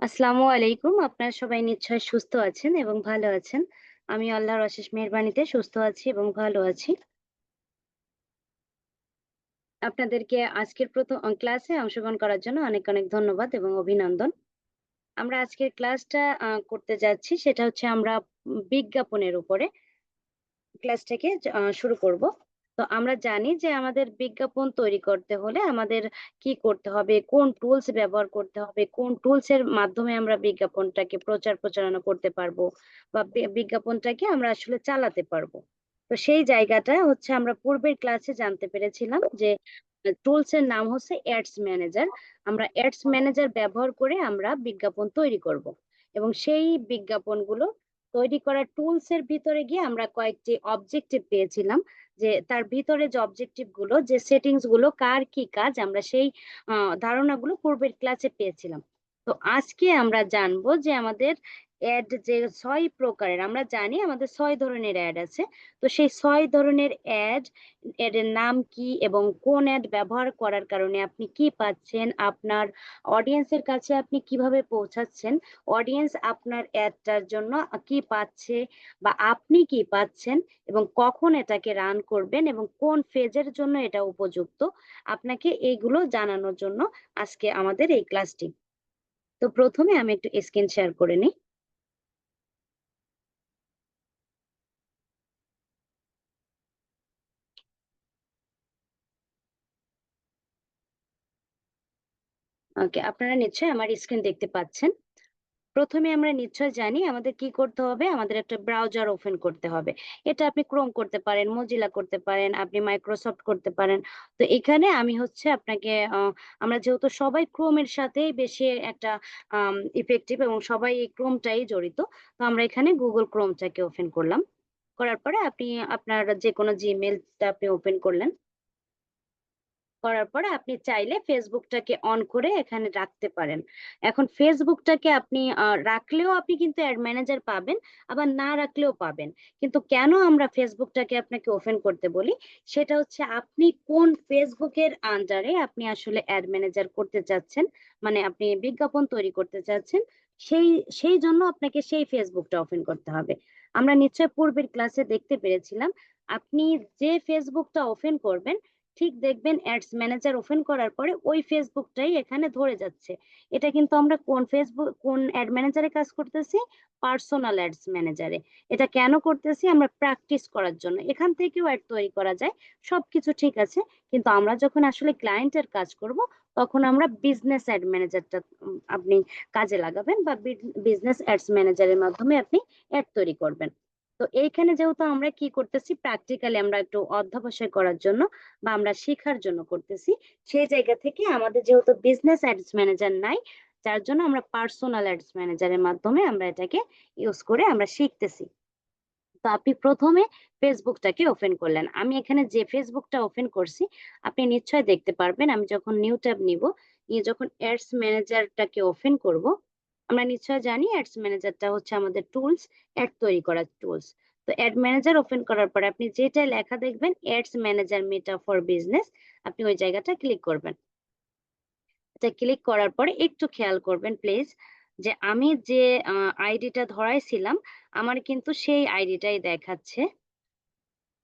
আসসালামু আলাইকুম। আপনারা সবাই নিশ্চয় সুস্থ আছেন এবং ভালো আছেন। আমি আল্লাহর অশেষ মেহেরবানিতে সুস্থ আছি এবং ভালো আছি। আপনাদেরকে আজকের প্রথম ক্লাসে অংশগ্রহণ করার জন্য অনেক, অনেক ধন্যবাদ এবং অভিনন্দন। আমরা আজকের ক্লাসটা করতে যাচ্ছি সেটা হচ্ছে আমরা বিজ্ঞাপনের উপরে ক্লাসটাকে শুরু করব। তো আমরা জানি যে আমাদের বিজ্ঞাপন তৈরি করতে হলে আমাদের কি করতে হবে, কোন টুলস ব্যবহার করতে হবে, কোন টুলস এর মাধ্যমে আমরা বিজ্ঞাপনটাকে প্রচার প্রচারণা করতে পারব বা বিজ্ঞাপনটাকে আমরা আসলে চালাতে পারব। তো সেই জায়গাটা হচ্ছে আমরা পূর্বের ক্লাসে জানতে পেরেছিলাম যে টুলস এর নাম হচ্ছে অ্যাডস ম্যানেজার। আমরা অ্যাডস ম্যানেজার ব্যবহার করে আমরা বিজ্ঞাপন তৈরি করব। এবং সেই বিজ্ঞাপনগুলো তৈরি করা টুলস এর ভিতরে গিয়ে আমরা কয়েকটি অবজেক্টিভ পেয়েছিলাম। যে তার ভিতরে যে অবজেক্টিভগুলো, যে সেটিংসগুলো, কার কি কাজ, আমরা সেই ধারণাগুলো পূর্বের ক্লাসে পেয়েছিলাম। তো আজকে আমরা জানব যে আমাদের অ্যাড যে ছয় প্রকারের আমরা জানি আমাদের ছয় ধরনের অ্যাড আছে। তো সেই ছয় ধরনের অ্যাড, অ্যাড এর নাম কি এবং কোন অ্যাড ব্যবহার করার কারণে আপনি কি পাচ্ছেন, আপনার অডিয়েন্স এর কাছে আপনি কীভাবে পৌঁছাচ্ছেন, অডিয়েন্স আপনার অ্যাডটার জন্য কি পাচ্ছে বা আপনি কি পাচ্ছেন এবং কখন এটাকে রান করবেন এবং কোন ফেজের জন্য এটা উপযুক্ত, আপনাকে এইগুলো জানানোর জন্য আজকে আমাদের এই ক্লাসটি। তো প্রথমে আমি একটু স্ক্রিন শেয়ার করে নিই। ওকে, আপনারা নিশ্চয়ই আমার স্ক্রিন দেখতে পাচ্ছেন। প্রথমে আমরা নিশ্চয় জানি আমাদের কি করতে হবে? আমাদের একটা ব্রাউজার ওপেন করতে হবে। এটা আপনি ক্রোম করতে পারেন, মজিলা করতে পারেন, আপনি মাইক্রোসফট করতে পারেন। তো এখানে আমি হচ্ছে আপনাকে আমরা যেহেতু সবাই ক্রোমের সাথেই বেশি একটা ইফেক্টিভ এবং সবাই এই ক্রোমটাই জড়িত। তো আমরা এখানে গুগল ক্রোমটাকে ওপেন করলাম। করার পরে আপনি আপনার যেকোনো Gmail টা আপনি ওপেন করলেন। করার পরে আপনি চাইলে ফেসবুকটাকে অন করে এখানে রাখতে পারেন। এখন ফেসবুকটাকে আপনি রাখলেও আপনি কিন্তু অ্যাড ম্যানেজার পাবেন, আবার না রাখলেও পাবেন। কিন্তু কেন আমরা ফেসবুকটাকে আপনাকে ওপেন করতে বলি? সেটা হচ্ছে আপনি কোন ফেসবুকের আন্ডারে আপনি আসলে অ্যাড ম্যানেজার করতে চাচ্ছেন, মানে আপনি বিজ্ঞাপন তৈরি করতে চাচ্ছেন, সেই সেই জন্য আপনাকে সেই ফেসবুকটা ওপেন করতে হবে। আমরা নিশ্চয়ই পূর্বের ক্লাসে দেখতে পেরেছিলাম, আপনি যে ফেসবুকটা ওপেন করবেন ঠিক দেখবেন অ্যাডস ম্যানেজার ওপেন করার পরে ওই ফেসবুকটাই এখানে ধরে যাচ্ছে। এটা কিন্তু আমরা কোন ফেসবুক কোন অ্যাড ম্যানেজারে কাজ করতেছি? পার্সোনাল অ্যাডস ম্যানেজারে। এটা কেন করতেছি? আমরা প্র্যাকটিস করার জন্য। এখান থেকেও অ্যাড তৈরি করা যায়। সবকিছু ঠিক আছে। কিন্তু আমরা যখন আসলে ক্লায়েন্টের কাজ করব, তখন আমরা বিজনেস অ্যাড ম্যানেজারটা আপনি কাজে লাগাবেন বা বিজনেস অ্যাডস ম্যানেজারের মাধ্যমে আপনি অ্যাড তৈরি করবেন। তো এইখানে যেহেতু আমরা কি করতেছি প্র্যাকটিক্যালি আমরা একটু অধ্যবসায় করার জন্য বা আমরা শেখার জন্য করতেছি। সেই জায়গা থেকে আমাদের যেহেতু বিজনেস অ্যাডস ম্যানেজার নাই, যার জন্য আমরা পার্সোনাল অ্যাডস ম্যানেজারের মাধ্যমে আমরা এটাকে ইউজ করে আমরা শিখতেছি। তো আপনি ১ম এ ফেসবুকটাকে ওপেন করলেন। আমি এখানে যে ফেসবুকটা ওপেন করছি, আপনি নিশ্চয়ই দেখতে পারবেন আমি যখন নিউ ট্যাব নিব, নিয়ে যখন অ্যাডস ম্যানেজারটাকে ওপেন করব, আমরা নিশ্চয়ই জানি অ্যাডস ম্যানেজারটা হচ্ছে আমাদের টুলস, অ্যাড তৈরি করার টুলস। তো অ্যাড ম্যানেজার ওপেন করার পরে আপনি যেটা লেখা দেখবেন ads manager meta for business, আপনি ওই জায়গাটা ক্লিক করবেন। এটা ক্লিক করার পরে একটু খেয়াল করবেন প্লিজ যে আমি যে আইডিটা ধরাইছিলাম, আমার কিন্তু সেই আইডিটাই দেখাচ্ছে।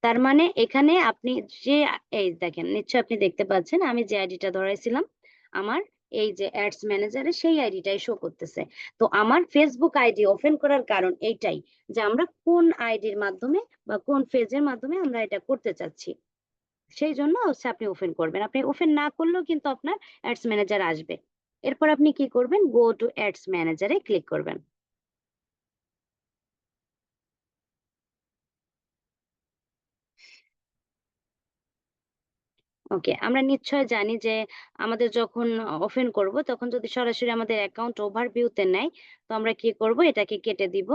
তার মানে এখানে আপনি যে এই দেখেন নিশ্চয়ই আপনি দেখতে পাচ্ছেন আমি যে আইডিটা ধরাইছিলাম, আমার এই যে অ্যাডস ম্যানেজারে সেই আইডিটাই শো করতেছে। তো আমার ফেসবুক আইডি ওপেন করার কারণ এইটাই যে আমরা কোন আইডির মাধ্যমে বা কোন পেজের মাধ্যমে আমরা এটা করতে চাচ্ছি। সেই জন্য হচ্ছে আপনি ওপেন করবেন। আপনি ওপেন না করলেও কিন্তু আপনার অ্যাডস ম্যানেজার আসবে। এরপর আপনি কি করবেন? গো টু অ্যাডস ম্যানেজারে ক্লিক করবেন। ওকে, আমরা নিশ্চয় জানি যে আমাদের যখন ওপেন করব তখন যদি সরাসরি আমাদের অ্যাকাউন্ট ওভারভিউতে নেয়, তো আমরা কি করব? এটাকে কেটে দিব।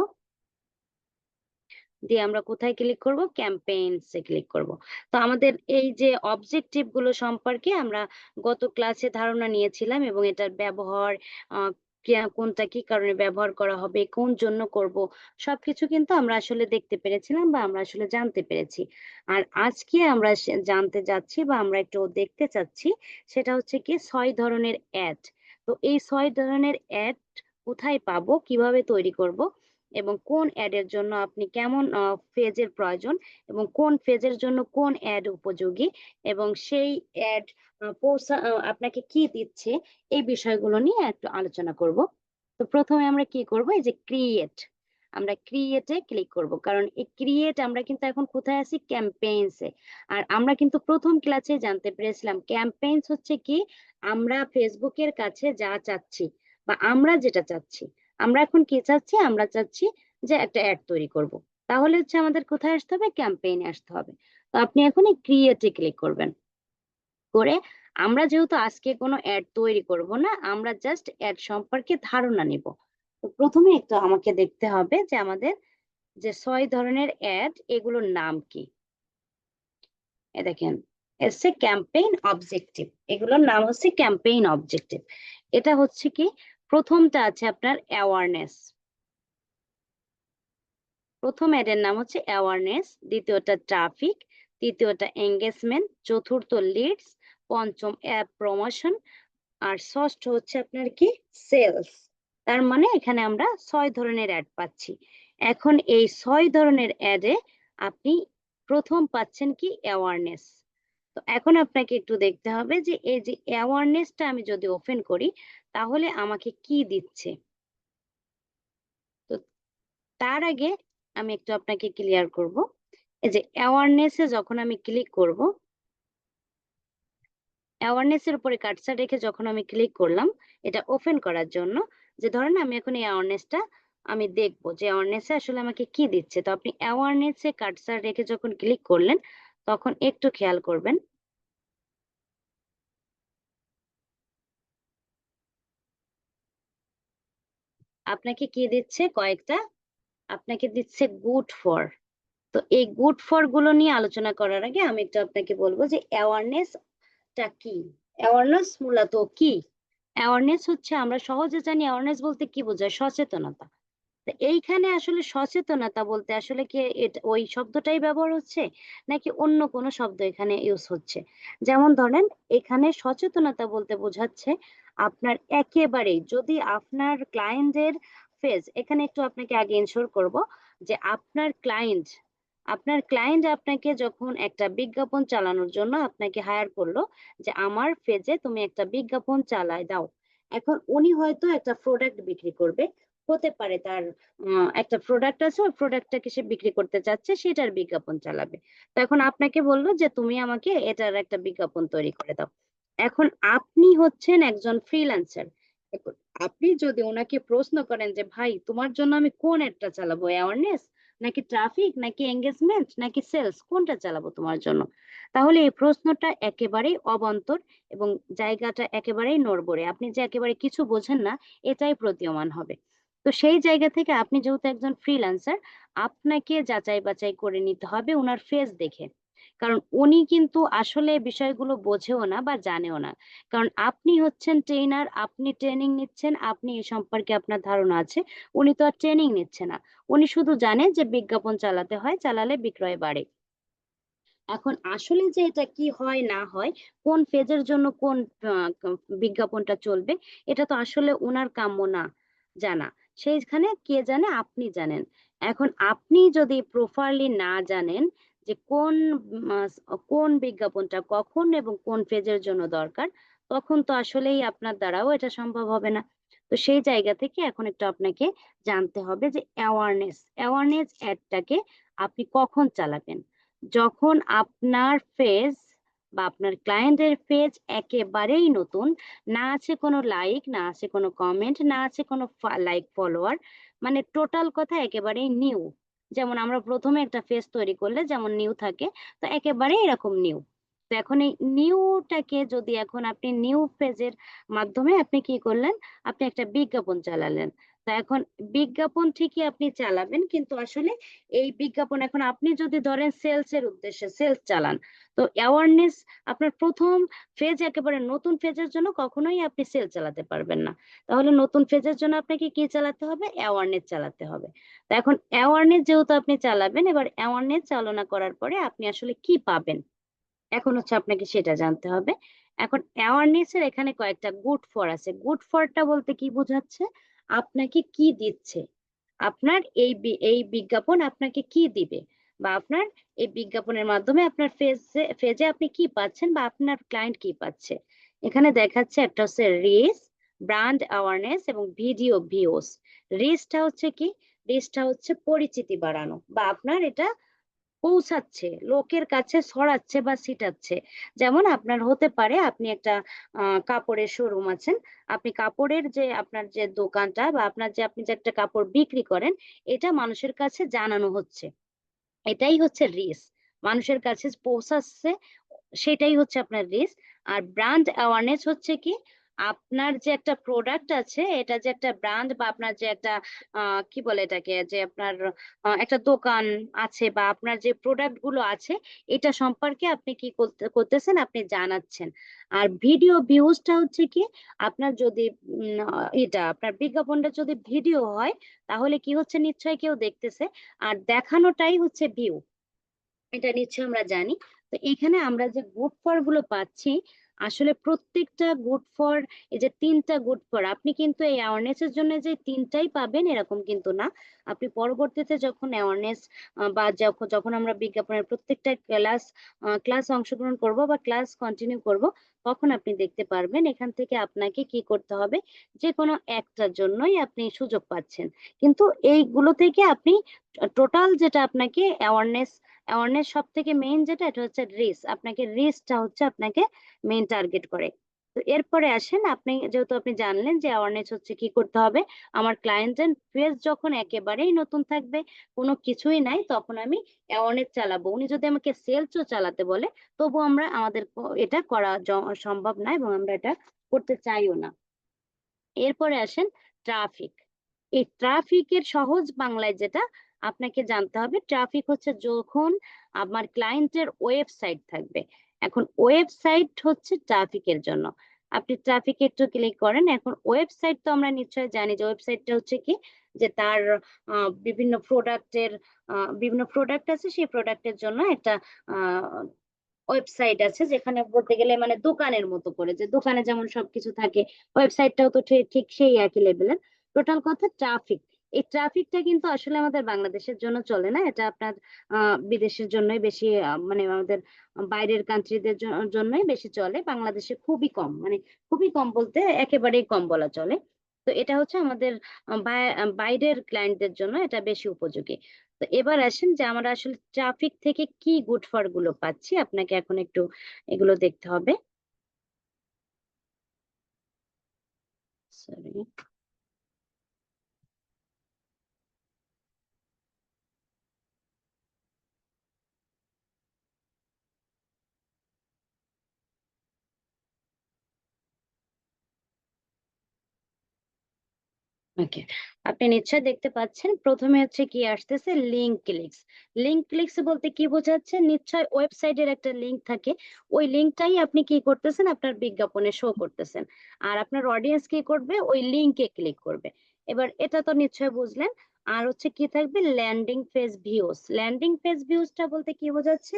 দিয়ে আমরা কোথায় ক্লিক করব? ক্যাম্পেইনস এ ক্লিক করব। তো আমাদের এই যে অবজেক্টিভগুলো সম্পর্কে আমরা গত ক্লাসে ধারণা নিয়েছিলাম এবং এটার ব্যবহার কোনটা কি কারণে ব্যবহার করা হবে, কোন জন্য করব, সবকিছু কিন্তু আমরা আসলে দেখতে পেরেছিলাম বা আমরা আসলে জানতে পেরেছি। আর আজকে আমরা জানতে যাচ্ছি বা আমরা একটু দেখতে চাচ্ছি সেটা হচ্ছে কি ছয় ধরনের অ্যাড। তো এই ছয় ধরনের অ্যাড কোথায় পাবো কীভাবে তৈরি করব এবং কোন অ্যাডের জন্য আপনি কেমন ফেজের প্রয়োজন এবং কোন ফেজের জন্য কোন অ্যাড উপযোগী এবং সেই অ্যাড পৌঁছা আপনাকে কি দিচ্ছে এই বিষয়গুলো নিয়ে একটু আলোচনা করব। তো প্রথমে আমরা কি করব? এই যে ক্রিয়েট আমরা ক্রিয়েটে ক্লিক করব। কারণ এই ক্রিয়েট আমরা কিন্তু এখন কোথায় আছি? ক্যাম্পেইনসে আর আমরা কিন্তু প্রথম ক্লাসে জানতে পেরেছিলাম ক্যাম্পেইনস হচ্ছে কি? আমরা ফেসবুকের কাছে যা চাচ্ছি বা আমরা যেটা চাচ্ছি, আমরা এখন কি চাচ্ছি? আমরা চাচ্ছি যে একটা অ্যাড তৈরি করব। তাহলে হচ্ছে আমাদের কোথায় আসতে হবে? ক্যাম্পেইনে আসতে হবে। তো আপনি এখন এই ক্রিয়েটে ক্লিক করবেন। করে আমরা যেহেতু আজকে কোনো অ্যাড তৈরি করব না, আমরা জাস্ট অ্যাড সম্পর্কে ধারণা নিব। তো প্রথমে একটু আমাকে দেখতে হবে যে আমাদের যে ছয় ধরনের অ্যাড এগুলোর নাম কি। এ দেখেন, এসছে ক্যাম্পেইন অবজেক্টিভ এগুলোর নাম হচ্ছে ক্যাম্পেইন অবজেক্টিভ এটা হচ্ছে কি, প্রথমটা আছে আপনার অ্যাওয়ারনেস প্রথম অ্যাডের নাম হচ্ছে অ্যাওয়ারনেস দ্বিতীয়টা ট্রাফিক তৃতীয়টা এঙ্গেজমেন্ট চতুর্থ লিডস পঞ্চম প্রমোশন আর ষষ্ঠ হচ্ছে আপনার কি? সেলস তার মানে এখানে আমরা ছয় ধরনের অ্যাড পাচ্ছি। এখন এই ছয় ধরনের অ্যাডে আপনি প্রথম পাচ্ছেন কি? অ্যাওয়ারনেস তো এখন আপনাকে একটু দেখতে হবে যে এই যে অ্যাওয়ারনেসটা আমি যদি ওপেন করি, তাহলে আমাকে কি দিচ্ছে? তো তার আগে আমি একটু আপনাকে ক্লিয়ার করব। এই যে অ্যাওয়ারনেসে যখন আমি ক্লিক করব অ্যাওয়ারনেসের উপরে কাটসার রেখে যখন আমি ক্লিক করলাম, এটা ওপেন করার জন্য যে ধরেন আমি এখন এই অ্যাওয়ারনেসটা আমি দেখব যে অ্যাওয়ারনেসে আসলে আমাকে কি দিচ্ছে। তো আপনি অ্যাওয়ারনেসে কাটসার রেখে যখন ক্লিক করলেন, তখন একটু খেয়াল করবেন। আপনাকে কি দিচ্ছে কয়েকটা? আপনাকে দিচ্ছে গুড ফর তো এই গুড ফরগুলো নিয়ে আলোচনা করার আগে আমি একটু আপনাকে বলব যে অ্যাওয়ারনেসটা কি? অ্যাওয়ারনেস মূলত কি? অ্যাওয়ারনেস হচ্ছে আমরা সহজে জানি অ্যাওয়ারনেস বলতে কি বোঝায়? সচেতনতা। এইখানে আসলে সচেতনতা বলতে আসলে কি ওই শব্দটাই ব্যবহার হচ্ছে? নাকি অন্য কোনো শব্দ এখানে ইউজ হচ্ছে? যেমন ধরেন, এখানে সচেতনতা বলতে বোঝাচ্ছে আপনার একেবারেই, যদি আপনার ক্লায়েন্টের ফেজ এখানে একটু আপনাকে আগে ইনশোর করব যে আপনার ক্লায়েন্ট আপনার ক্লায়েন্ট আপনাকে যখন একটা বিজ্ঞাপন চালানোর জন্য আপনাকে হায়ার করল যে, আমার ফেজে তুমি একটা বিজ্ঞাপন চালায় দাও। এখন উনি হয়তো একটা প্রোডাক্ট বিক্রি করবে, হতে পারে তার একটা প্রোডাক্ট আছে, ওই প্রোডাক্টটাকে সে বিক্রি করতে চাচ্ছে, সেটার বিজ্ঞাপন চালাবে। তো এখন আপনাকে বলল যে, তুমি আমাকে এটার একটা বিজ্ঞাপন তৈরি করে দাও। এখন আপনি হচ্ছেন একজন ফ্রিল্যান্সার আপনি যদি ওনাকে প্রশ্ন করেন যে, ভাই, তোমার জন্য আমি কোন অ্যাডটা চালাবো? অ্যাওয়ারনেস নাকি ট্রাফিক নাকি এঙ্গেজমেন্ট নাকি সেলস কোনটা চালাবো তোমার জন্য? তাহলে এই প্রশ্নটা একেবারেই অবান্তর এবং জায়গাটা একেবারেই নড়বড়ে। আপনি যে একেবারে কিছু বোঝেন না, এটাই প্রতীয়মান হবে। তো সেই জায়গা থেকে আপনি যেহেতু একজন ফ্রিল্যান্সার আপনাকে যাচাই বাছাই করে নিতে হবে ওনার ফেস দেখে। কারণ উনি কিন্তু আসলে বিষয়গুলো বোঝেও না বা জানেও না। কারণ আপনি হচ্ছেন ট্রেনার আপনি ট্রেনিং নিচ্ছেন, আপনি এই সম্পর্কে আপনার ধারণা আছে, উনি তো আর ট্রেনিং নিচ্ছে না। উনি শুধু জানে যে বিজ্ঞাপন চালাতে হয়, চালালে বিক্রয় বাড়ে। এখন আসলে যে এটা কি হয়, না হয়, কোন ফেজের জন্য কোন বিজ্ঞাপনটা চলবে, এটা তো আসলে ওনার কাম্য না, জানা। সেইখানে কে জানে, আপনি জানেন। এখন আপনি যদি প্রপারলি না জানেন যে কোন কোন বিজ্ঞাপনটা কখন এবং কোন ফেজের জন্য দরকার, তখন তো আসলেই আপনার দ্বারাও এটা সম্ভব হবে না। তো সেই জায়গা থেকে এখন একটু আপনাকে জানতে হবে যে অ্যাওয়ারনেস অ্যাওয়ারনেস অ্যাডটাকে আপনি কখন চালাবেন? যখন আপনার ফেজ বা আপনার ক্লায়েন্টের পেজ একেবারেই নতুন, না আছে কোনো লাইক না আছে কোনো কমেন্ট না আছে কোনো লাইক ফলোয়ার মানে টোটাল কথা একেবারেই নিউ যেমন আমরা প্রথমে একটা ফেস তৈরি করলে যেমন নিউ থাকে, তো একেবারে এরকম নিউ তো এখন এই নিউটাকে যদি এখন আপনি নিউ ফেজের মাধ্যমে আপনি কি করলেন? আপনি একটা বিজ্ঞাপন চালালেন। তো এখন বিজ্ঞাপন ঠিকই আপনি চালাবেন, কিন্তু আসলে এই বিজ্ঞাপন এখন আপনি যদি ধরেন সেলস এর উদ্দেশ্যে সেলস চালান, তো অ্যাওয়ারনেস আপনার প্রথম ফেজ একেবারে নতুন ফেজের জন্য কখনোই আপনি সেল চালাতে পারবেন না। তাহলে নতুন ফেজের জন্য আপনাকে কি চালাতে হবে? অ্যাওয়ারনেস চালাতে হবে। তো এখন অ্যাওয়ারনেস যেহেতু আপনি চালাবেন, এবার অ্যাওয়ারনেস চালনা করার পরে আপনি আসলে কি পাবেন? এখন হচ্ছে আপনাকে সেটা জানতে হবে। এখন অ্যাওয়ারনেস এর এখানে কয়েকটা গুড ফর আছে। গুড ফরটা বলতে কি বোঝাচ্ছে? আপনাকে কি দিচ্ছে? আপনার এই এই বিজ্ঞাপন আপনাকে কি দিবে? বা আপনার এই বিজ্ঞাপনের মাধ্যমে আপনার ফেজে ফেজে আপনি কি পাচ্ছেন বা আপনার ক্লায়েন্ট কি পাচ্ছে? এখানে দেখাচ্ছে একটা হচ্ছে রিচ ব্র্যান্ড অ্যাওয়ারনেস এবং ভিডিও ভিউস রিসটা হচ্ছে কি? রিসটা হচ্ছে পরিচিতি বাড়ানো বা আপনার এটা পৌঁছাচ্ছে, লোকের কাছে ছড়াচ্ছে বা ছিটাচ্ছে। যেমন আপনার হতে পারে আপনি একটা কাপড়ের শোরুম আছেন, আপনি কাপড়ের যে আপনার যে দোকানটা বা আপনার যে আপনি যে একটা কাপড় বিক্রি করেন, এটা মানুষের কাছে জানানো হচ্ছে। এটাই হচ্ছে রিস মানুষের কাছে পৌঁছাচ্ছে, সেটাই হচ্ছে আপনার রিস আর ব্র্যান্ড অ্যাওয়ারনেস হচ্ছে কি? আপনার যে একটা প্রোডাক্ট আছে, এটা যে একটা ব্র্যান্ড বা আপনার যে একটা কি বলে এটাকে, যে আপনার একটা দোকান আছে বা আপনার যে প্রোডাক্টগুলো আছে, এটা সম্পর্কে আপনি কি করতেছেন, আপনি জানাচ্ছেন। আর ভিডিও ভিউজটা হচ্ছে কি, আপনার যদি এটা, আপনার বিজ্ঞাপনটা যদি ভিডিও হয়, তাহলে কি হচ্ছে, নিশ্চয়ই কেউ দেখতেছে। আর দেখানোটাই হচ্ছে ভিউ এটা নিশ্চয় আমরা জানি। তো এখানে আমরা যে গুড ফরগুলো পাচ্ছি আসলে প্রত্যেকটা গুড ফর এই যে তিনটা গুড ফর আপনি কিন্তু এই অ্যাওয়ারনেস এর জন্য যে তিনটাই পাবেন এরকম কিন্তু না। আপনি পরবর্তীতে যখন অ্যাওয়ারনেস বা যখন আমরা বিজ্ঞাপনের প্রত্যেকটা ক্লাস ক্লাস অংশগ্রহণ করব বা ক্লাস কন্টিনিউ করব, তখন আপনি দেখতে পারবেন এখান থেকে আপনাকে কি করতে হবে, যে কোনো একটার জন্যই আপনি সুযোগ পাচ্ছেন। কিন্তু এইগুলো থেকে আপনি টোটাল যেটা আপনাকে অ্যাওয়ারনেস অ্যাওয়ারনেস সব থেকে মেইন যেটা, এটা হচ্ছে রিস আপনাকে রিসটা হচ্ছে আপনাকে মেইন টার্গেট করে। তো এরপরে আসেন, আপনি যেহেতু আপনি জানলেন যে অ্যাওয়ারনেস হচ্ছে কি করতে হবে, আমার ক্লায়েন্টের ফেস যখন একেবারেই নতুন থাকবে, কোনো কিছুই নাই, তখন আমি অ্যাওয়ারনেস চালাবো। উনি যদি আমাকে সেলসও চালাতে বলে তবু আমরা আমাদের এটা করা সম্ভব না এবং আমরা এটা করতে চাইও না। এরপরে আসেন ট্রাফিক এই ট্রাফিকের সহজ বাংলায় যেটা আপনাকে জানতে হবে ট্রাফিক হচ্ছে যখন আমার ক্লায়েন্টের ওয়েবসাইট থাকবে। এখন ওয়েবসাইট হচ্ছে ট্রাফিকের জন্য। আপনি ট্রাফিক একটু ক্লিক করেন, এখন ওয়েবসাইট তো আমরা নিশ্চয়ই জানি যে ওয়েবসাইটটা হচ্ছে কি? যে তার বিভিন্ন প্রোডাক্টের বিভিন্ন প্রোডাক্ট আছে, সেই প্রোডাক্টের জন্য একটা ওয়েবসাইট আছে, যেখানে বলতে গেলে মানে দোকানের মতো করে। যে দোকানে যেমন সবকিছু থাকে ওয়েবসাইটটাও তো ঠিক সেই একই লেভেলের টোটাল কথা ট্রাফিক এই ট্রাফিকটা কিন্তু আসলে আমাদের বাংলাদেশের জন্য চলে না? এটা আপনার বিদেশের জন্যই বেশি মানে আমাদের বাইরের কান্ট্রিদের জন্যই বেশি চলে। বাংলাদেশে খুবই কম মানে খুবই কম বলতে একেবারেই কম বলা চলে। তো এটা হচ্ছে আমাদের বাইরের ক্লায়েন্টদের জন্য এটা বেশি উপযোগী। তো এবার আসেন যে আমরা আসলে ট্রাফিক থেকে কি গুড ফরগুলো পাচ্ছি? আপনাকে এখন একটু এগুলো দেখতে হবে। সরি ওকে আপনি নিশ্চয়ই দেখতে পাচ্ছেন। প্রথমে হচ্ছে কি আসতেছে লিঙ্ক ক্লিকস লিঙ্ক ক্লিকস বলতে কি বোঝাচ্ছে? নিশ্চয় ওয়েবসাইটের একটা লিঙ্ক থাকে। ওই লিঙ্কটাই আপনি কি করতেছেন? আপনার বিজ্ঞাপনে শো করতেছেন। আর আপনার অডিয়েন্স কি করবে? ওই লিঙ্কে ক্লিক করবে। এবার এটা তো নিশ্চয় বুঝলেন। আর হচ্ছে কি থাকবে? Landing page views landing page ভিউসটা বলতে কি বোঝাচ্ছে?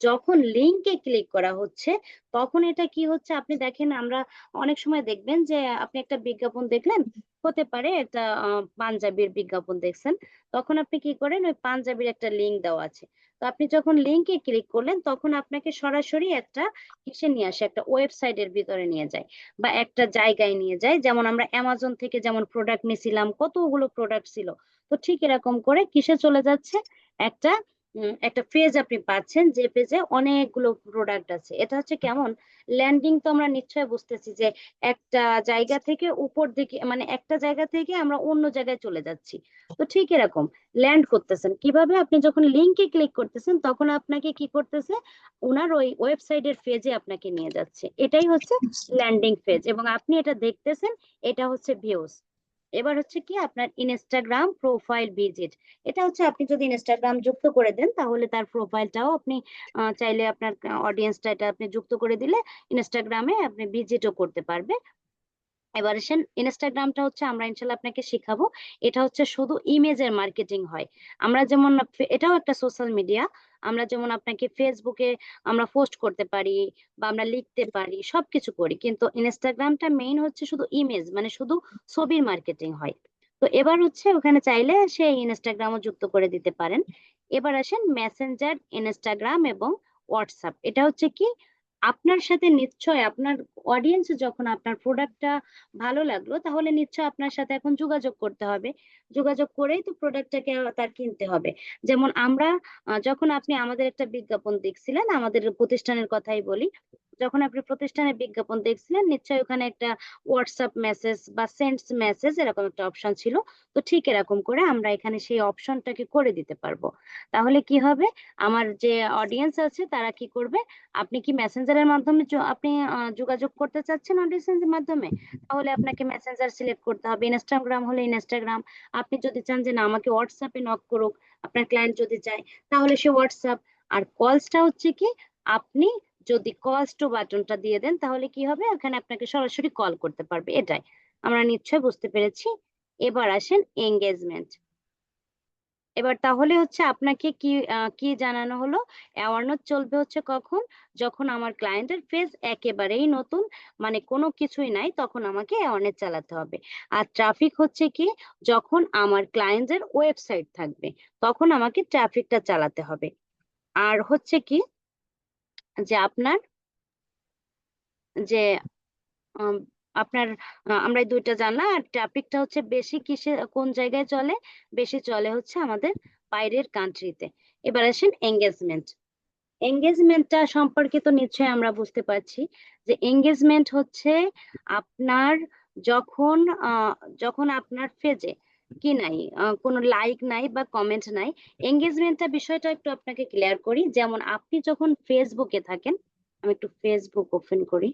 যখন লিঙ্কে ক্লিক করা হচ্ছে তখন এটা কি হচ্ছে? আপনি দেখেন আমরা অনেক সময় দেখবেন যে আপনি একটা বিজ্ঞাপন দেখলেন হতে পারে আহ, পাঞ্জাবির বিজ্ঞাপন দেখছেন তখন আপনি কি করেন? ওই পাঞ্জাবির একটা লিঙ্ক দেওয়া আছে। তো আপনি যখন লিঙ্কে ক্লিক করলেন তখন আপনাকে সরাসরি একটা কিসে নিয়ে আসে একটা ওয়েবসাইটের ভিতরে নিয়ে যায় বা একটা জায়গায় নিয়ে যায়। যেমন আমরা অ্যামাজন থেকে যেমন প্রোডাক্ট নিয়েছিলাম কতগুলো প্রোডাক্ট ছিল। তো ঠিক এরকম করে কিসে চলে যাচ্ছে? একটা একটা পেজ আপনি পাচ্ছেন যে পেজে অনেকগুলো প্রোডাক্ট আছে। এটা হচ্ছে কেমন? ল্যান্ডিং তো আমরা নিশ্চয়ই বুঝতেছি যে একটা জায়গা থেকে উপর দিকে মানে একটা জায়গা থেকে আমরা অন্য জায়গায় চলে যাচ্ছি। তো ঠিক এরকম ল্যান্ড করতেছেন। কীভাবে? আপনি যখন লিঙ্কে ক্লিক করতেছেন তখন আপনাকে কি করতেছে? ওনার ওই ওয়েবসাইটের পেজে আপনাকে নিয়ে যাচ্ছে। এটাই হচ্ছে ল্যান্ডিং পেজ এবং আপনি এটা দেখতেছেন এটা হচ্ছে ভিউজ এবার হচ্ছে কি আপনার ইনস্টাগ্রাম প্রোফাইল ভিজিট এটা হচ্ছে আপনি যদি ইনস্টাগ্রাম যুক্ত করে দেন, তাহলে তার প্রোফাইলটাও আপনি চাইলে আপনার অডিয়েন্সটা এটা আপনি যুক্ত করে দিলে ইনস্টাগ্রামে আপনি ভিজিটও করতে পারবে। এবার আসেন ইনস্টাগ্রামটা হচ্ছে আমরা ইনশাল্লাহ আপনাকে শিখাবো। এটা হচ্ছে শুধু ইমেজের মার্কেটিং হয়। আমরা যেমন, এটাও একটা সোশ্যাল মিডিয়া আমরা যেমন আপনাকে ফেসবুকে আমরা পোস্ট করতে পারি বা আমরা লিখতে পারি, সবকিছু করি। কিন্তু ইনস্টাগ্রামটা মেইন হচ্ছে শুধু ইমেজ মানে শুধু ছবির মার্কেটিং হয়। তো এবার হচ্ছে ওখানে চাইলে সে ইনস্টাগ্রামও যুক্ত করে দিতে পারেন। এবার আসেন মেসেঞ্জার ইনস্টাগ্রাম এবং হোয়াটসঅ্যাপ এটা হচ্ছে কি? আপনার সাথে নিশ্চয় আপনার অডিয়েন্স যখন আপনার প্রোডাক্টটা ভালো লাগল, তাহলে নিশ্চয় আপনার সাথে এখন যোগাযোগ করতে হবে। যোগাযোগ করেই তো প্রোডাক্টটাকে তার কিনতে হবে। যেমন আমরা যখন আপনি আমাদের একটা বিজ্ঞাপন দেখছিলেন, আমাদের প্রতিষ্ঠানের কথাই বলি যখন আপনি প্রতিষ্ঠানের বিজ্ঞাপন দেখছিলেন, নিশ্চয়ই ওখানে একটা হোয়াটসঅ্যাপ মেসেজ বা সেন্ডস মেসেজ এরকম একটা অপশন ছিল। তো ঠিক এরকম করে আমরা এখানে সেই অপশনটাকে করে দিতে পারব। তাহলে কি হবে? আমার যে অডিয়েন্স আছে, তারা কি করবে? আপনি কি মেসেঞ্জারের মাধ্যমে আপনি যোগাযোগ করতে চাচ্ছেন অডিয়েন্সের মাধ্যমে? তাহলে আপনাকে মেসেঞ্জার সিলেক্ট করতে হবে। ইনস্টাগ্রাম হলে ইনস্টাগ্রাম আপনি যদি চান যে না, আমাকে হোয়াটসঅ্যাপে নক করুক, আপনার ক্লায়েন্ট যদি চায়, তাহলে সে হোয়াটসঅ্যাপ আর কলসটা হচ্ছে কি, আপনি যদি কলস টু বাটনটা দিয়ে দেন, তাহলে কি হবে? ওখানে আপনাকে সরাসরি কল করতে পারবে। এটাই। আমরা নিশ্চয় বুঝতে পেরেছি। এবার আসেন এঙ্গেজমেন্ট এবার তাহলে হচ্ছে আপনাকে কি কি জানানো হলো? অ্যাওয়ারনেস চলবে হচ্ছে কখন? যখন আমার ক্লায়েন্টের ফেজ একেবারেই নতুন মানে কোনো কিছুই নাই, তখন আমাকে অ্যাওয়ারনেস চালাতে হবে। আর ট্রাফিক হচ্ছে কি? যখন আমার ক্লায়েন্টের ওয়েবসাইট থাকবে, তখন আমাকে ট্রাফিকটা চালাতে হবে। আর হচ্ছে কি? যে আপনার যে আপনার আমরা দুইটা জানলাম আর ট্রাফিকটা হচ্ছে বেশি কিসে, কোন জায়গায় চলে? বেশি চলে হচ্ছে আমাদের বাইরের কান্ট্রিতে এবার আসেন এঙ্গেজমেন্ট এঙ্গেজমেন্টটা সম্পর্কে তো নিশ্চয়ই আমরা বুঝতে পারছি যে এঙ্গেজমেন্ট হচ্ছে আপনার যখন যখন আপনার ফেজে কি নাই? কোনো লাইক নাই বা কমেন্ট নাই। এঙ্গেজমেন্টটা বিষয়টা একটু আপনাকে ক্লিয়ার করি। যেমন আপনি যখন ফেসবুকে থাকেন, আমি একটু ফেসবুক ওপেন করি,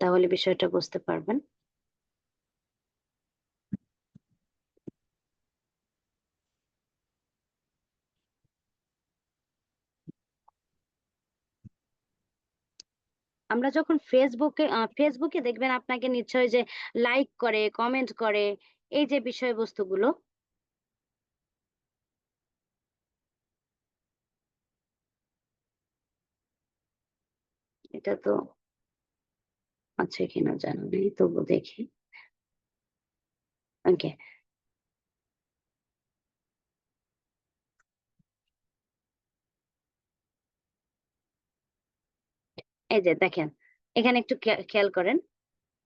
তাহলে বিষয়টা বুঝতে পারবেন। আমরা যখন ফেসবুকে ফেসবুকে দেখবেন আপনাকে নিশ্চয় যে লাইক করে কমেন্ট করে এই যে বিষয়বস্তুগুলো, এটা তো আছে কিনা জানা নেই তবু দেখি। ওকে। এই যে দেখেন, এখানে একটু খেয়াল করেন।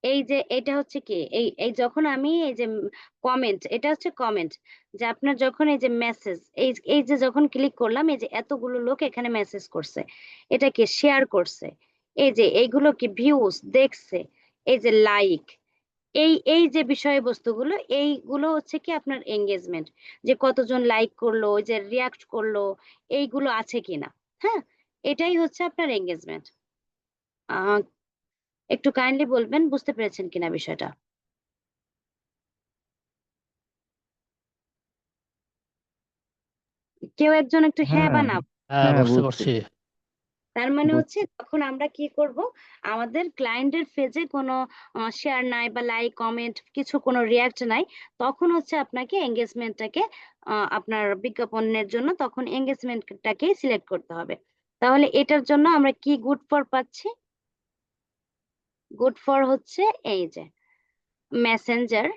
এই যে এটা হচ্ছে কি, এই এই যখন আমি এই যে কমেন্ট এটা হচ্ছে কমেন্ট যে আপনার যখন এই যে মেসেজ এই এই যে যখন ক্লিক করলাম, এই যে এতগুলো লোক এখানে মেসেজ করছে এটাকে শেয়ার করছে, এই যে এইগুলো কি ভিউজ দেখছে, এই যে লাইক এই এই যে বিষয়বস্তুগুলো, এইগুলো হচ্ছে কি আপনার এঙ্গেজমেন্ট যে কতজন লাইক করল, ওই যে রিয়াক্ট করল, এইগুলো আছে কিনা হ্যাঁ? এটাই হচ্ছে আপনার এঙ্গেজমেন্ট আহ একটু কাইন্ডলি বলবেন বুঝতে পেরেছেন কিনা বিষয়টা? কেউ একজন একটু হ্যাঁ বা হ্যাঁ। না? হ্যাঁ হ্যাঁ, তার মানে হচ্ছে তখন আমরা কি করব আমাদের ক্লায়েন্টের পেজে কোনো শেয়ার নাই বা লাইক কমেন্ট কিছু কোনো রিয়াক্ট নাই তখন হচ্ছে আপনাকে এঙ্গেজমেন্টটাকে আপনার বিজ্ঞাপনের জন্য তখন এঙ্গেজমেন্টটাকে সিলেক্ট করতে হবে। তাহলে এটার জন্য আমরা কি গুড ফর পাচ্ছি? গুড ফর হচ্ছে এই যে মেসেঞ্জার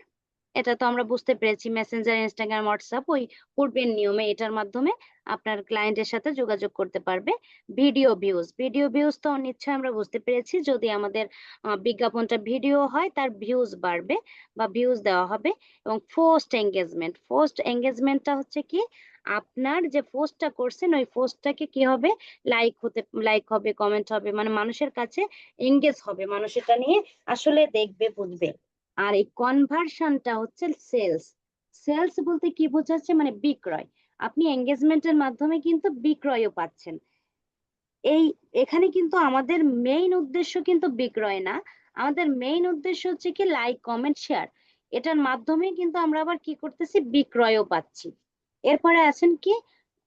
এটা তো আমরা বুঝতে পেরেছি। মেসেঞ্জার ইনস্টাগ্রাম হোয়াটসঅ্যাপ ওই পূর্বের নিয়মে এটার মাধ্যমে আপনার ক্লায়েন্টের সাথে যোগাযোগ করতে পারবে। ভিডিও ভিউজ ভিডিও ভিউজ তো নিশ্চয়ই আমরা বুঝতে পেরেছি। যদি আমাদের বিজ্ঞাপনটা ভিডিও হয়, তার ভিউজ বাড়বে বা ভিউজ দেওয়া হবে এবং পোস্ট এঙ্গেজমেন্ট পোস্ট এঙ্গেজমেন্টটা হচ্ছে কি? আপনার যে পোস্টটা করছেন, ওই পোস্টটাকে কি হবে? লাইক হতে লাইক হবে কমেন্ট হবে মানে মানুষের কাছে এঙ্গেজ হবে, মানুষ এটা নিয়ে আসলে দেখবে, বুঝবে। আর এই কনভার্সনটা হচ্ছে সেলস সেলস বলতে কি বোঝাচ্ছে? মানে বিক্রয়। আপনি এঙ্গেজমেন্টের মাধ্যমে কিন্তু বিক্রয়ও পাচ্ছেন। এই, এখানে কিন্তু আমাদের মেইন উদ্দেশ্য কিন্তু বিক্রয় না। আমাদের মেইন উদ্দেশ্য হচ্ছে কি লাইক কমেন্ট শেয়ার এটার মাধ্যমে কিন্তু আমরা আবার কি করতেছি? বিক্রয়ও পাচ্ছি। এরপরে আছেন কি?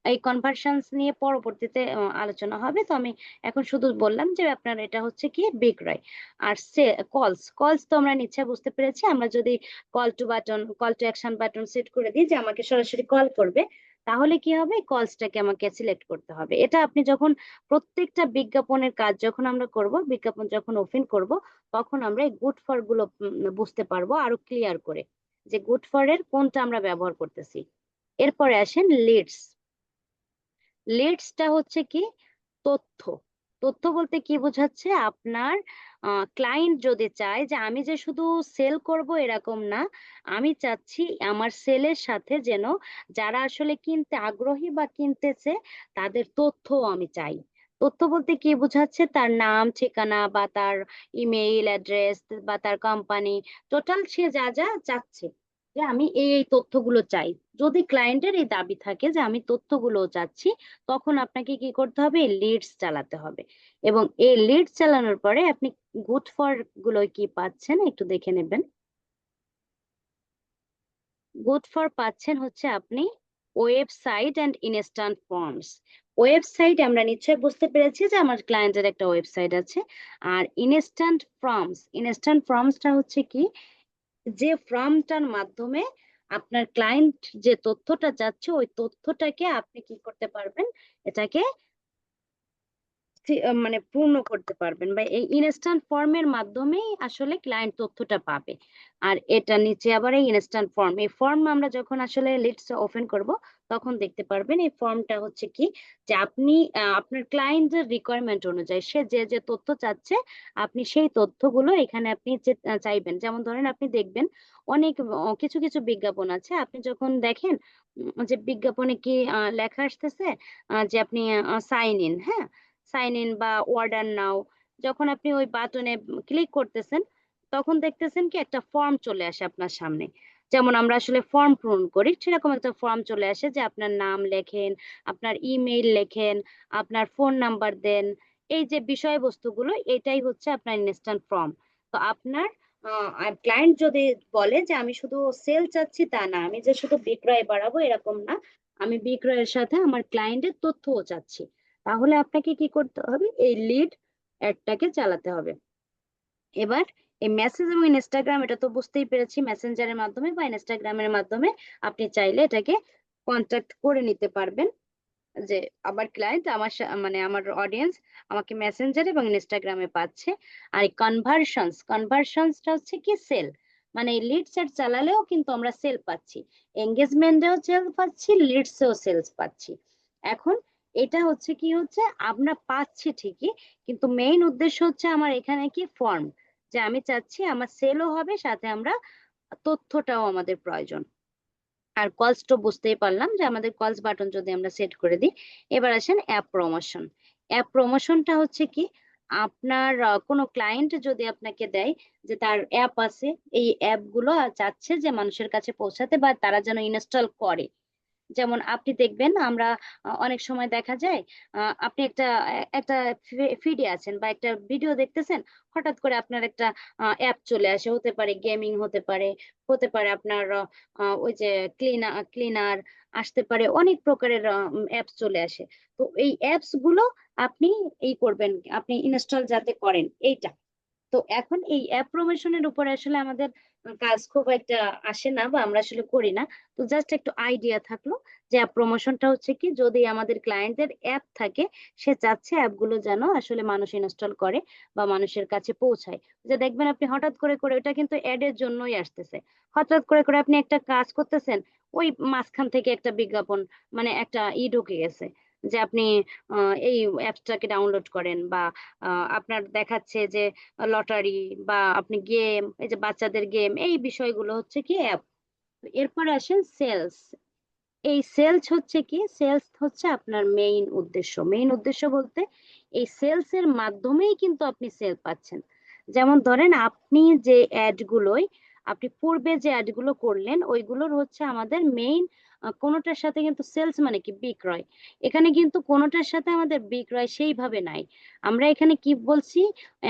এই কনভার্সনস নিয়ে পরবর্তীতে আলোচনা হবে। তো আমি এখন শুধু বললাম যে আপনার এটা হচ্ছে কি বিক্রয় আর সে কলস কলস তো আমরা নিশ্চয় বুঝতে পেরেছি। আমরা যদি call to button call to action button set করে দিই যে আমাকে সরাসরি কল করবে, তাহলে কি হবে? কলসটাকে আমাকে সিলেক্ট করতে হবে। এটা আপনি যখন প্রত্যেকটা বিজ্ঞাপনের কাজ যখন আমরা করব, বিজ্ঞাপন যখন ওপেন করব, তখন আমরা এই গুড ফরগুলো বুঝতে পারব আরও ক্লিয়ার করে যে গুড ফর এর কোনটা আমরা ব্যবহার করতেছি। এরপরে আসেন লিডস লিডসটা হচ্ছে কি? তথ্য। তথ্য বলতে কি বোঝাচ্ছে? আপনার ক্লায়েন্ট যদি চায় যে আমি যে শুধু সেল করব এরকম না, আমি চাচ্ছি আমার সেলের সাথে যেন যারা আসলে কিনতে আগ্রহী বা কিনতেছে, তাদের তথ্যও আমি চাই। তথ্য বলতে কি বোঝাচ্ছে? তার নাম, ঠিকানা বা তার ইমেইল অ্যাড্রেস বা তার কোম্পানি টোটাল সে যা যা চাচ্ছে। যে আমি এই এই তথ্যগুলো চাই। যদি ক্লায়েন্টের এই দাবি থাকে যে আমি তথ্যগুলো চাচ্ছি, তখন আপনাকে কি করতে হবে? লিডস চালাতে হবে। এবং এই লিডস চালানোর পরে আপনি গুড ফরগুলো কি পাচ্ছেন একটু দেখে নেবেন। গুড ফর পাচ্ছেন হচ্ছে আপনি website and instant forms website আমরা নিশ্চয়ই বুঝতে পেরেছি যে আমার ক্লায়েন্টের একটা ওয়েবসাইট আছে। আর ইনস্ট্যান্ট ফর্মস ইনস্ট্যান্ট ফর্মসটা হচ্ছে কি? যে ফর্মটার মাধ্যমে আপনার ক্লায়েন্ট যে তথ্যটা চাচ্ছে, ওই তথ্যটাকে আপনি কি করতে পারবেন? এটাকে মানে পূর্ণ করতে পারবেন বা এই ইনস্ট্যান্ট ফর্মের মাধ্যমেই আসলে ক্লায়েন্ট তথ্যটা পাবে। আর এটা নিচে আবার এই ইনস্ট্যান্ট ফর্ম এই ফর্ম আমরা যখন আসলে লিডস ওপেন করব, তখন দেখতে পারবেন এই ফর্মটা হচ্ছে কি, যে আপনি আপনার ক্লায়েন্টের রিকোয়ারমেন্ট অনুযায়ী সে যে যে তথ্য চাচ্ছে, আপনি সেই তথ্যগুলো এখানে আপনি চাইবেন। যেমন ধরেন আপনি দেখবেন অনেক কিছু কিছু বিজ্ঞাপন আছে। আপনি যখন দেখেন যে বিজ্ঞাপনে কি লেখা আসতেছে যে আপনি সাইন ইন হ্যাঁ? সাইন ইন বা অর্ডার নাও। যখন আপনি ওই বাটনে ক্লিক করতেছেন, তখন দেখতেছেন কি একটা ফর্ম চলে আসে আপনার সামনে। যেমন আমরা আসলে ফর্ম পূরণ করি, সেরকম একটা ফর্ম চলে আসে যে আপনার নাম লেখেন, আপনার ইমেইল লেখেন, আপনার ফোন নাম্বার দেন। এই যে বিষয়বস্তুগুলো, এটাই হচ্ছে আপনার ইনস্ট্যান্ট ফর্ম তো আপনার ক্লায়েন্ট যদি বলে যে আমি শুধু সেল চাচ্ছি তা না, আমি যে শুধু বিক্রয় বাড়াবো এরকম না। আমি বিক্রয়ের সাথে আমার ক্লায়েন্টের তথ্যও চাচ্ছি। তাহলে আপনাকে কি করতে হবে? এই লিড অ্যাডটাকে চালাতে হবে। এবার এই মেসেজ এবং ইনস্টাগ্রাম এটা তো বুঝতেই পেরেছি মেসেঞ্জারের মাধ্যমে বা ইনস্টাগ্রামের মাধ্যমে আপনি চাইলে এটাকে কন্ট্যাক্ট করে নিতে পারবেন। যে আমার ক্লায়েন্ট আমার মানে আমার অডিয়েন্স আমাকে মেসেঞ্জার এবং ইনস্টাগ্রামে পাচ্ছে। আর এই কনভার্সনস কনভার্সনসটা হচ্ছে কি? সেল মানে লিড সেট চালালেও কিন্তু আমরা সেল পাচ্ছি। এঙ্গেজমেন্টেও সেল পাচ্ছি লিডসেও সেলস পাচ্ছি। এখন এটা হচ্ছে কি হচ্ছে, আমরা পাচ্ছি ঠিকই, কিন্তু মেইন উদ্দেশ্য হচ্ছে আমার এখানে কি ফর্ম যে আমি চাচ্ছি আমার সেলও হবে, সাথে আমরা তথ্যটাও আমাদের প্রয়োজন। আর কলস তো বুঝতেই পারলাম যে আমাদের কলস বাটন যদি আমরা সেট করে দিই, এবার আসেন অ্যাপ প্রমোশন অ্যাপ প্রমোশনটা হচ্ছে কি, আপনার কোনো ক্লায়েন্ট যদি আপনাকে দেয় যে তার অ্যাপ আছে, এই অ্যাপগুলো চাচ্ছে যে মানুষের কাছে পৌঁছাতে বা তারা যেন ইনস্টল করে। যেমন আপনি দেখবেন আমরা অনেক সময় দেখা যায় আপনি একটা একটা ফিডে আছেন বা একটা ভিডিও দেখতেছেন, হঠাৎ করে আপনার একটা অ্যাপ চলে আসে। হতে পারে গেমিং হতে পারে হতে পারে আপনার ওই যে ক্লিনার ক্লিনার আসতে পারে, অনেক প্রকারের অ্যাপস চলে আসে। তো এই অ্যাপসগুলো আপনি এই করবেন, আপনি ইনস্টল যাতে করেন, এইটা। তো এখন এই অ্যাপ প্রমোশনের উপরে আসলে আমাদের কাজ খুব একটা আসে না বা আমরা আসলে করি না। তো জাস্ট একটু আইডিয়া থাকল যে প্রমোশনটা হচ্ছে কি, যদি আমাদের ক্লায়েন্টের অ্যাপ থাকে, সে চাচ্ছে অ্যাপগুলো যেন আসলে মানুষ ইনস্টল করে বা মানুষের কাছে পৌঁছায়। যে দেখবেন আপনি হঠাৎ করে করে ওটা কিন্তু অ্যাড এর জন্যই আসতেছে। হঠাৎ করে করে আপনি একটা কাজ করতেছেন, ওই মাঝখান থেকে একটা বিজ্ঞাপন মানে একটা ই ঢুকে গেছে। যে আপনি এই অ্যাপসটাকে ডাউনলোড করেন বা আপনার দেখাচ্ছে যে লটারি বা আপনি গেম, এই যে বাচ্চাদের গেম, এই বিষয়গুলো হচ্ছে কি অ্যাপ। এরপরে আসেন সেলস। এই সেলস হচ্ছে কি? সেলস হচ্ছে আপনার মেইন উদ্দেশ্য। মেইন উদ্দেশ্য বলতে এই সেলস এর মাধ্যমেই কিন্তু আপনি সেল পাচ্ছেন। যেমন ধরেন আপনি যে অ্যাড গুলোই আপনি পূর্বে যে অ্যাডগুলো করলেন, ওইগুলোর হচ্ছে আমাদের মেইন কোনোটার সাথে কিন্তু সেলস মানে কি? বিক্রয়। এখানে কিন্তু কোনোটার সাথে আমাদের বিক্রয় সেইভাবে নাই। আমরা এখানে কি বলছি?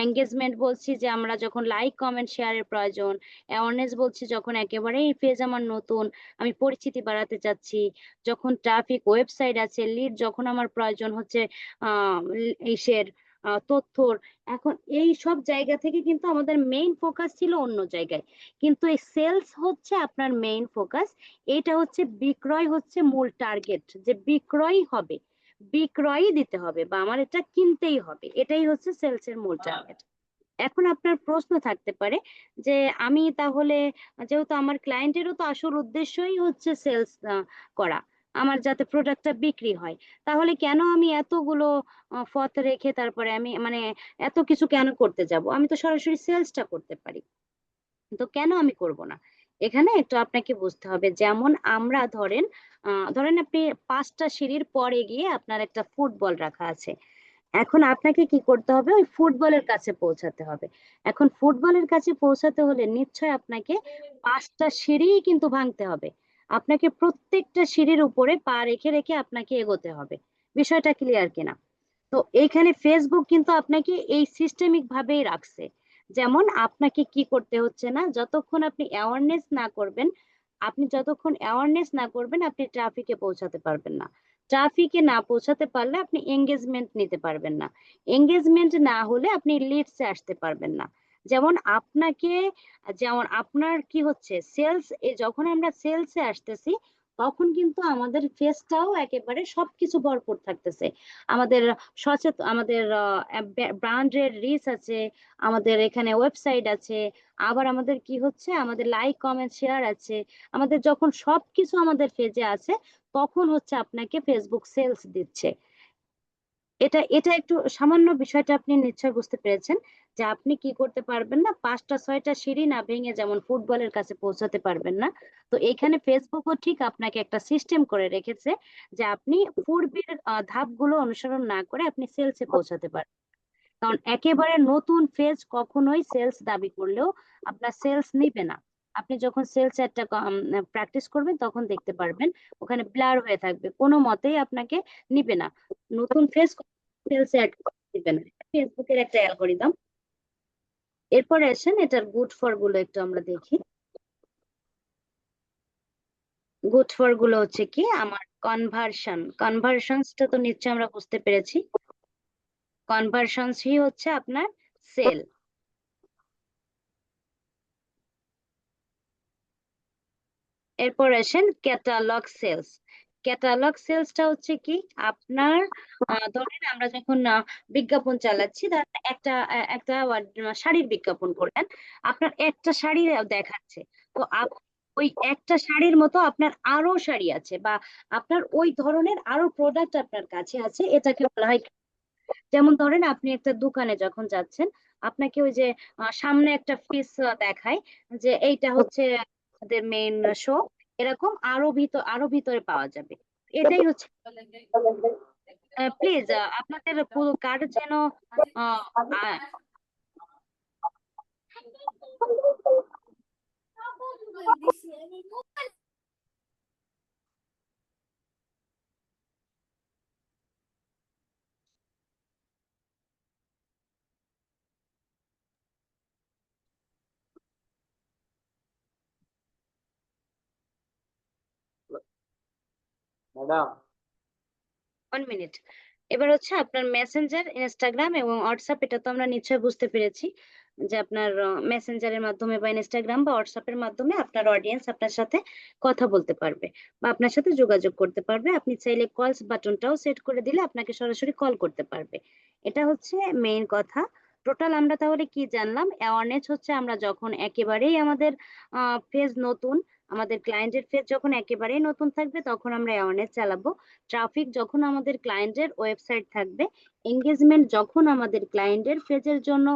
এঙ্গেজমেন্ট বলছি যে, আমরা যখন লাইক কমেন্ট শেয়ারের প্রয়োজন অ্যাওয়ারনেস বলছি যখন একেবারে, এই পেজ আমার নতুন, আমি পরিচিতি বাড়াতে চাচ্ছি। যখন ট্রাফিক ওয়েবসাইট আছে লিড যখন আমার প্রয়োজন হচ্ছে ইসের তথ্যর এখন এই সব জায়গা থেকে কিন্তু আমাদের মেইন ফোকাস ছিল অন্য জায়গায়। কিন্তু এই সেলস হচ্ছে আপনার মেইন ফোকাস এটা হচ্ছে বিক্রয় হচ্ছে মূল টার্গেট যে বিক্রয় হবে। বিক্রয়ই দিতে হবে বা আমার এটা কিনতেই হবে। এটাই হচ্ছে সেলস এর মূল টার্গেট এখন আপনার প্রশ্ন থাকতে পারে যে আমি তাহলে, যেহেতু আমার ক্লায়েন্টেরও তো আসল উদ্দেশ্যই হচ্ছে সেলস করা। আমার যাতে প্রোডাক্টটা বিক্রি হয়। তাহলে কেন আমি এতগুলো পথ রেখে তারপরে আমি মানে এত কিছু কেন করতে যাব? আমি তো সরাসরি সেলসটা করতে পারি। তো কেন আমি করব না? এখানে একটু আপনাকে বুঝতে হবে, যেমন আমরা ধরেন ধরেন আপনি পাঁচটা সিঁড়ির পরে গিয়ে আপনার একটা ফুটবল রাখা আছে। এখন আপনাকে কি করতে হবে? ওই ফুটবলের কাছে পৌঁছাতে হবে। এখন ফুটবলের কাছে পৌঁছাতে হলে নিশ্চয় আপনাকে পাঁচটা সিঁড়িই কিন্তু ভাঙতে হবে। আপনাকে প্রত্যেকটা সিঁড়ির উপরে পা রেখে রেখে আপনাকে এগোতে হবে। বিষয়টা ক্লিয়ার কিনা? তো এইখানে ফেসবুক কিন্তু আপনাকে এই সিস্টেমিক ভাবেই রাখছে। যেমন আপনাকে কি করতে হচ্ছে না, যতক্ষণ আপনি অ্যাওয়ারনেস না করবেন, আপনি যতক্ষণ অ্যাওয়ারনেস না করবেন, আপনি ট্রাফিকে পৌঁছাতে পারবেন না। ট্রাফিকে না পৌঁছাতে পারলে আপনি এঙ্গেজমেন্ট নিতে পারবেন না। এঙ্গেজমেন্ট না হলে আপনি লিডসে আসতে পারবেন না। যেমন আপনাকে, যেমন আপনার কি হচ্ছে সেলস এ যখন আমরা সেলসে আসতেছি, তখন কিন্তু আমাদের ফেসটাও একেবারে সবকিছু ভরপুর থাকতেছে। আমাদের সচেতন আমাদের ব্র্যান্ডের রিচ আছে, আমাদের এখানে ওয়েবসাইট আছে, আবার আমাদের কি হচ্ছে, আমাদের লাইক কমেন্ট শেয়ার আছে। আমাদের যখন সবকিছু আমাদের পেজে আছে, তখন হচ্ছে আপনাকে ফেসবুক সেলস দিচ্ছে। এটা এটা একটু সামান্য বিষয়টা আপনি নিশ্চয় বুঝতে পেরেছেন যে আপনি কি করতে পারবেন না? পাঁচটা, ছয়টা সিঁড়ি না ভেঙে যেমন ফুটবলের কাছে পৌঁছাতে পারবেন না। তো এখানে ফেসবুকও ঠিক আপনাকে একটা সিস্টেম করে রেখেছে যে আপনি পূর্বের ধাপগুলো অনুসরণ না করে আপনি সেলসে পৌঁছাতে পারবেন কারণ একেবারে নতুন ফেজ কখনোই সেলস দাবি করলেও আপনার সেলস নিবে না। আপনি যখন সেলস একটা প্র্যাকটিস করবেন, তখন দেখতে পারবেন ওখানে ব্লার হয়ে থাকবে। কোনো মতেই আপনাকে নিবে না। নতুন ফেস সেলস অ্যাড দিবে না। ফেসবুকের একটা অ্যালগোরিদম এরপরে আসেন এটার গুড ফরগুলো একটু আমরা দেখি। গুড ফরগুলো হচ্ছে কি? আমার কনভার্সন কনভার্সনসটা তো নিশ্চয় আমরা বুঝতে পেরেছি। কনভার্সনসই হচ্ছে আপনার সেল এরপর আসেন ক্যাটালগ সেলস ক্যাটালগ সেলসটা হচ্ছে কি? আপনার ধরেন আমরা যখন বিজ্ঞাপন চালাচ্ছি একটা একটা শাড়ির বিজ্ঞাপন করলেন, আপনার একটা শাড়ি দেখাচ্ছে। তো ওই একটা শাড়ির মতো আপনার আরও শাড়ি আছে বা আপনার ওই ধরনের আরও প্রোডাক্ট আপনার কাছে আছে, এটাকে বলা হয় যেমন ধরেন আপনি একটা দোকানে যখন যাচ্ছেন, আপনাকে ওই যে সামনে একটা ফিস দেখায় যে এইটা হচ্ছে আমাদের মেইন শো এরকম আরও ভিতর আরও ভিতরে পাওয়া যাবে। এটাই হচ্ছে প্লিজ আপনাদের পুরো কার্ড যেন আহ, ওয়ান মিনিট এবার হচ্ছে আপনার মেসেঞ্জার ইনস্টাগ্রাম এবং হোয়াটসঅ্যাপ এটা তো আমরা নিশ্চয়ই বুঝতে পেরেছি যে আপনার মেসেঞ্জারের মাধ্যমে বা ইনস্টাগ্রাম বা হোয়াটসঅ্যাপের মাধ্যমে আপনার অডিয়েন্স আপনার সাথে কথা বলতে পারবে বা আপনার সাথে যোগাযোগ করতে পারবে। আপনি চাইলে কলস বাটনটাও সেট করে দিলে আপনাকে সরাসরি কল করতে পারবে। এটা হচ্ছে মেইন কথা। টোটাল আমরা তাহলে কি জানলাম? অ্যাওয়ারনেস হচ্ছে আমরা যখন একেবারেই আমাদের ফেজ নতুন আমাদের ক্লায়েন্টের ফেজ যখন একেবারেই নতুন থাকবে, তখন আমরা অ্যাওয়ারনেস চালাবো। ট্রাফিক যখন আমাদের ক্লায়েন্টের ওয়েবসাইট থাকবে এঙ্গেজমেন্ট যখন আমাদের ক্লায়েন্টের পেজের জন্য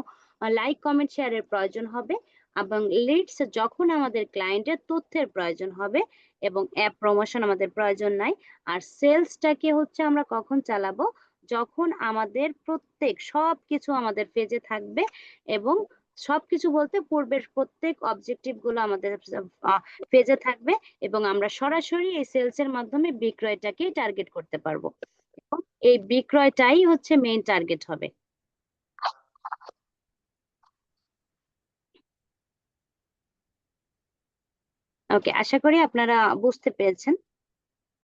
লাইক কমেন্ট শেয়ারের প্রয়োজন হবে এবং লিডস যখন আমাদের ক্লায়েন্টের তথ্যের প্রয়োজন হবে এবং অ্যাপ প্রমোশন আমাদের প্রয়োজন নাই, আর সেলসটাকে হচ্ছে আমরা কখন চালাবো? যখন আমাদের প্রত্যেক সব কিছু আমাদের পেজে থাকবে এবং সবকিছু বলতে পূর্বের প্রত্যেক অবজেক্টিভগুলো আমাদের পেজে থাকবে এবং আমরা সরাসরি এই সেলস এর মাধ্যমে বিক্রয়টাকেই টার্গেট করতে পারব। এই বিক্রয়টাই হচ্ছে মেইন টার্গেট হবে। ওকে আশা করি আপনারা বুঝতে পেরেছেন।